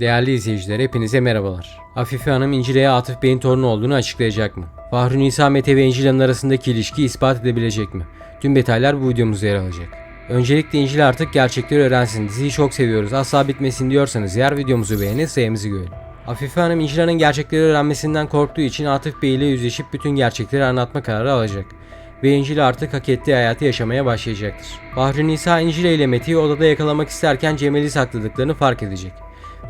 Değerli izleyiciler hepinize merhabalar. Afife Hanım İncile'ye Atıf Bey'in torunu olduğunu açıklayacak mı? Fahri Nisa Mete ve İncil arasındaki ilişkiyi ispat edebilecek mi? Tüm detaylar bu videomuzda yer alacak. Öncelikle İncil artık gerçekleri öğrensin. Diziyi çok seviyoruz. Asla bitmesin diyorsanız eğer videomuzu beğenin sayımızı görelim. Afife Hanım İncil'in gerçekleri öğrenmesinden korktuğu için Atıf Bey ile yüzleşip bütün gerçekleri anlatma kararı alacak. Ve İncil artık hak ettiği hayatı yaşamaya başlayacaktır. Fahri Nisa İncil'e ile Mete'yi odada yakalamak isterken Cemal'i sakladıklarını fark edecek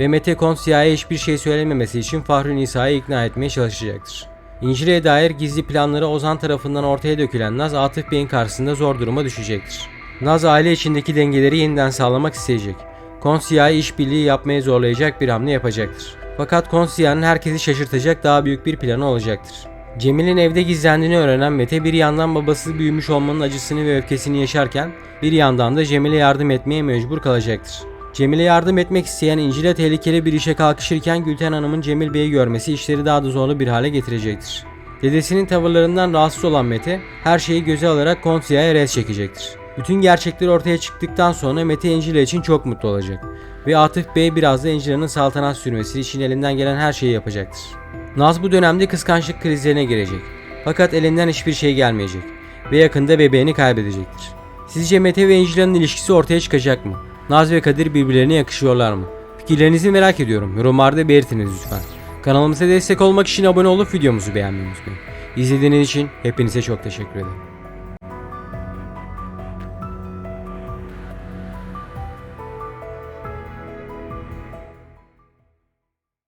ve Mete Konsia'ya hiçbir şey söylememesi için Fahri Nisa'yı ikna etmeye çalışacaktır. İncil'e dair gizli planları Ozan tarafından ortaya dökülen Naz Atıf Bey'in karşısında zor duruma düşecektir. Naz aile içindeki dengeleri yeniden sağlamak isteyecek. Konsia'yı işbirliği yapmaya zorlayacak bir hamle yapacaktır. Fakat Konsia'nın herkesi şaşırtacak daha büyük bir planı olacaktır. Cemil'in evde gizlendiğini öğrenen Mete bir yandan babası büyümüş olmanın acısını ve öfkesini yaşarken bir yandan da Cemil'e yardım etmeye mecbur kalacaktır. Cemil'e yardım etmek isteyen İncil'e tehlikeli bir işe kalkışırken Gülten Hanım'ın Cemil Bey'i görmesi işleri daha da zorlu bir hale getirecektir. Dedesinin tavırlarından rahatsız olan Mete her şeyi göze alarak Konsia'ya res çekecektir. Bütün gerçekler ortaya çıktıktan sonra Mete İncil'e için çok mutlu olacak. Ve Atıf Bey biraz da İncil'in saltanat sürmesi için elinden gelen her şeyi yapacaktır. Naz bu dönemde kıskançlık krizlerine girecek. Fakat elinden hiçbir şey gelmeyecek. Ve yakında bebeğini kaybedecektir. Sizce Mete ve İncil'in ilişkisi ortaya çıkacak mı? Naz ve Kadir birbirlerine yakışıyorlar mı? Fikirlerinizi merak ediyorum. Yorumlarda belirtiniz lütfen. Kanalımıza destek olmak için abone olup videomuzu beğenmeyi unutmayın. İzlediğiniz için hepinize çok teşekkür ederim.